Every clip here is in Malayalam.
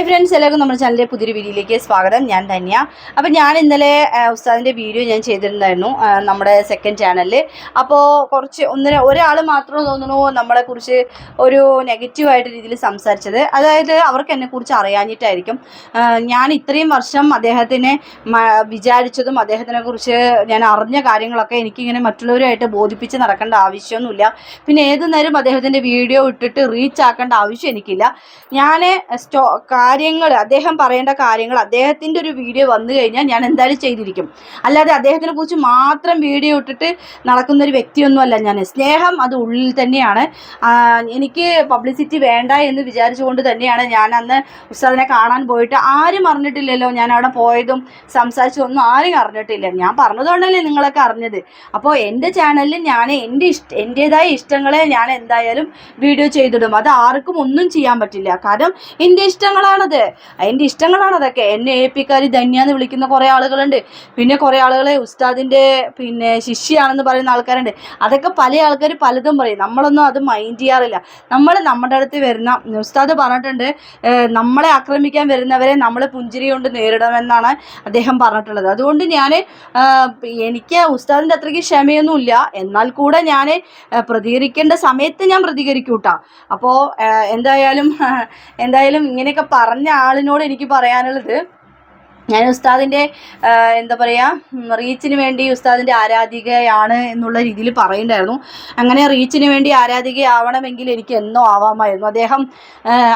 ഹായ് ഫ്രണ്ട്സ് എല്ലാവർക്കും നമ്മുടെ ചാനലിലെ പുതിയൊരു വീഡിയോയിലേക്ക് സ്വാഗതം. ഞാൻ ധന്യ. അപ്പോൾ ഞാൻ ഇന്നലെ ഉസ്താദിന്റെ വീഡിയോ ഞാൻ ചെയ്തിരുന്നായിരുന്നു നമ്മുടെ സെക്കൻഡ് ചാനലിൽ അപ്പോൾ കുറച്ച് ഒന്നിനെ ഒരാൾ മാത്രം തോന്നുന്നു നമ്മളെക്കുറിച്ച് ഒരു നെഗറ്റീവായിട്ട് രീതിയിൽ സംസാരിച്ചത്. അതായത് അവർക്ക് എന്നെക്കുറിച്ച് അറിയാഞ്ഞിട്ടായിരിക്കും. ഞാൻ ഇത്രയും വർഷം അദ്ദേഹത്തിനെ വിചാരിച്ചതും അദ്ദേഹത്തിനെ കുറിച്ച് ഞാൻ അറിഞ്ഞ കാര്യങ്ങളൊക്കെ എനിക്കിങ്ങനെ മറ്റുള്ളവരുമായിട്ട് ബോധിപ്പിച്ച് നടക്കേണ്ട ആവശ്യമൊന്നുമില്ല. പിന്നെ ഏത് നേരം അദ്ദേഹത്തിന്റെ വീഡിയോ ഇട്ടിട്ട് റീച്ച് ആക്കേണ്ട ആവശ്യം എനിക്കില്ല. ഞാൻ സ്റ്റോ കാര്യങ്ങൾ അദ്ദേഹം പറയേണ്ട കാര്യങ്ങൾ അദ്ദേഹത്തിന്റെ ഒരു വീഡിയോ വന്നു കഴിഞ്ഞാൽ ഞാൻ എന്തായാലും ചെയ്തിരിക്കും. അല്ലാതെ അദ്ദേഹത്തിനെ കുറിച്ച് മാത്രം വീഡിയോ ഇട്ടിട്ട് നടക്കുന്ന ഒരു വ്യക്തിയൊന്നുമല്ല ഞാൻ. സ്നേഹം അത് ഉള്ളിൽ തന്നെയാണ്. എനിക്ക് പബ്ലിസിറ്റി വേണ്ട എന്ന് വിചാരിച്ചുകൊണ്ട് തന്നെയാണ് ഞാൻ അന്ന് ഉസ്താദിനെ കാണാൻ പോയിട്ട് ആരും അറിഞ്ഞിട്ടില്ലല്ലോ. ഞാൻ അവിടെ പോയതും സംസാരിച്ചതൊന്നും ആരും അറിഞ്ഞിട്ടില്ല. ഞാൻ പറഞ്ഞതുകൊണ്ടല്ലേ നിങ്ങളൊക്കെ അറിഞ്ഞത്. അപ്പോൾ എന്റെ ചാനലിൽ ഞാൻ എന്റെ ഇഷ്ട എന്റേതായ ഇഷ്ടങ്ങളെ ഞാൻ എന്തായാലും വീഡിയോ ചെയ്തിടും. അത് ആർക്കും ഒന്നും ചെയ്യാൻ പറ്റില്ല. കാരണം എന്റെ ഇഷ്ടങ്ങളാണത്. അതിന്റെ ഇഷ്ടങ്ങളാണ് അതൊക്കെ. എന്നെ പി ധന്യ എന്ന് വിളിക്കുന്ന കുറേ ആളുകളുണ്ട്. പിന്നെ കുറേ ആളുകളെ ഉസ്താദിന്റെ പിന്നെ ശിഷ്യാണെന്ന് പറയുന്ന ആൾക്കാരുണ്ട്. അതൊക്കെ പല ആൾക്കാർ പലതും പറയും. നമ്മളൊന്നും അത് മൈൻഡ് ചെയ്യാറില്ല. നമ്മൾ നമ്മുടെ അടുത്ത് വരുന്ന ഉസ്താദ് പറഞ്ഞിട്ടുണ്ട് നമ്മളെ ആക്രമിക്കാൻ വരുന്നവരെ നമ്മൾ പുഞ്ചിരി കൊണ്ട് നേരിടണമെന്നാണ് അദ്ദേഹം പറഞ്ഞിട്ടുള്ളത്. അതുകൊണ്ട് ഞാൻ എനിക്ക് ഉസ്താദിന്റെ അത്രയ്ക്ക് ക്ഷമയൊന്നുമില്ല. എന്നാൽ കൂടെ ഞാൻ പ്രതികരിക്കേണ്ട സമയത്ത് ഞാൻ പ്രതികരിക്കൂട്ടാ. കേട്ടോ അപ്പോൾ എന്തായാലും എന്തായാലും ഇങ്ങനെയൊക്കെ പറഞ്ഞ ആളിനോട് എനിക്ക് പറയാനുള്ളത് ഞാൻ ഉസ്താദിന്റെ എന്താ പറയുക റീച്ചിന് വേണ്ടി ഉസ്താദിന്റെ ആരാധികയാണ് എന്നുള്ള രീതിയിൽ പറയുന്നുണ്ടായിരുന്നു. അങ്ങനെ റീച്ചിന് വേണ്ടി ആരാധികയാവണമെങ്കിൽ എനിക്ക് എന്നോ ആവാമായിരുന്നു. അദ്ദേഹം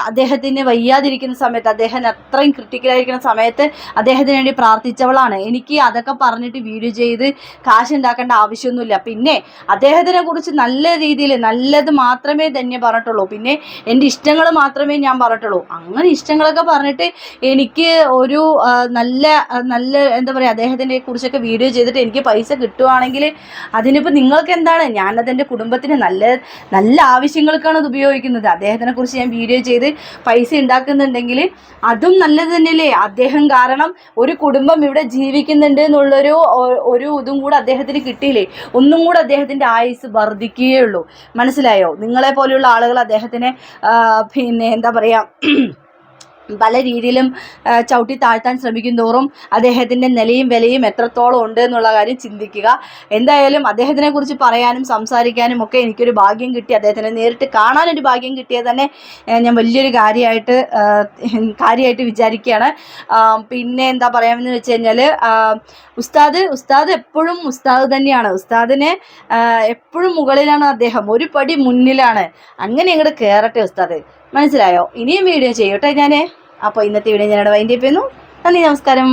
അദ്ദേഹത്തിന് വയ്യാതിരിക്കുന്ന സമയത്ത് അദ്ദേഹം അത്രയും ക്രിട്ടിക്കലായിരിക്കുന്ന സമയത്ത് അദ്ദേഹത്തിന് വേണ്ടി പ്രാർത്ഥിച്ചവളാണ്. എനിക്ക് അതൊക്കെ പറഞ്ഞിട്ട് വീഡിയോ ചെയ്ത് കാശ് ഉണ്ടാക്കേണ്ട ആവശ്യമൊന്നുമില്ല. പിന്നെ അദ്ദേഹത്തിനെ കുറിച്ച് നല്ല രീതിയിൽ നല്ലത് മാത്രമേ തന്നെ പറഞ്ഞിട്ടുള്ളൂ. പിന്നെ എന്റെ ഇഷ്ടങ്ങൾ മാത്രമേ ഞാൻ പറഞ്ഞിട്ടുള്ളൂ. അങ്ങനെ ഇഷ്ടങ്ങളൊക്കെ പറഞ്ഞിട്ട് എനിക്ക് ഒരു നല്ല നല്ല എന്താ പറയുക അദ്ദേഹത്തിനെ കുറിച്ചൊക്കെ വീഡിയോ ചെയ്തിട്ട് എനിക്ക് പൈസ കിട്ടുവാണെങ്കിൽ അതിനിപ്പോൾ നിങ്ങൾക്ക് എന്താണ്? ഞാനതെന്റെ കുടുംബത്തിന് നല്ല നല്ല ആവശ്യങ്ങൾക്കാണ് അത് ഉപയോഗിക്കുന്നത്. അദ്ദേഹത്തിനെ കുറിച്ച് ഞാൻ വീഡിയോ ചെയ്ത് പൈസ ഉണ്ടാക്കുന്നുണ്ടെങ്കിൽ അതും നല്ലത് തന്നെയല്ലേ? അദ്ദേഹം കാരണം ഒരു കുടുംബം ഇവിടെ ജീവിക്കുന്നുണ്ട് എന്നുള്ളൊരു ഒരു ഇതും കൂടെ അദ്ദേഹത്തിന് കിട്ടിയില്ലേ? ഒന്നും കൂടെ അദ്ദേഹത്തിന്റെ ആയുസ് വർദ്ധിക്കുകയുള്ളൂ മനസ്സിലായോ? നിങ്ങളെ പോലെയുള്ള ആളുകൾ അദ്ദേഹത്തിനെ പിന്നെ എന്താ പറയുക പല രീതിയിലും ചവിട്ടി താഴ്ത്താൻ ശ്രമിക്കും തോറും അദ്ദേഹത്തിന്റെ നിലയും വിലയും എത്രത്തോളം ഉണ്ട് എന്നുള്ള കാര്യം ചിന്തിക്കുക. എന്തായാലും അദ്ദേഹത്തിനെ കുറിച്ച് പറയാനും സംസാരിക്കാനും ഒക്കെ എനിക്കൊരു ഭാഗ്യം കിട്ടി. അദ്ദേഹത്തിനെ നേരിട്ട് കാണാനൊരു ഭാഗ്യം കിട്ടിയത് തന്നെ ഞാൻ വലിയൊരു കാര്യമായിട്ട് കാര്യമായിട്ട് വിചാരിക്കുകയാണ്. പിന്നെ എന്താ പറയാമെന്ന് വെച്ച് കഴിഞ്ഞാൽ ഉസ്താദ് ഉസ്താദ് എപ്പോഴും ഉസ്താദ് തന്നെയാണ്. ഉസ്താദിനെ എപ്പോഴും മുകളിലാണ് അദ്ദേഹം. ഒരു പടി മുന്നിലാണ്. അങ്ങനെ ഇങ്ങോട്ട് കയറട്ടെ ഉസ്താദ്. മനസ്സിലായോ? ഇനിയും വീഡിയോ ചെയ്യട്ടെ ഞാൻ അപ്പോൾ ഇന്നത്തെ വീഡിയോ ഞാനിവിടെ വൈൻഡ് ചെയ്യുന്നു. നന്ദി നമസ്കാരം.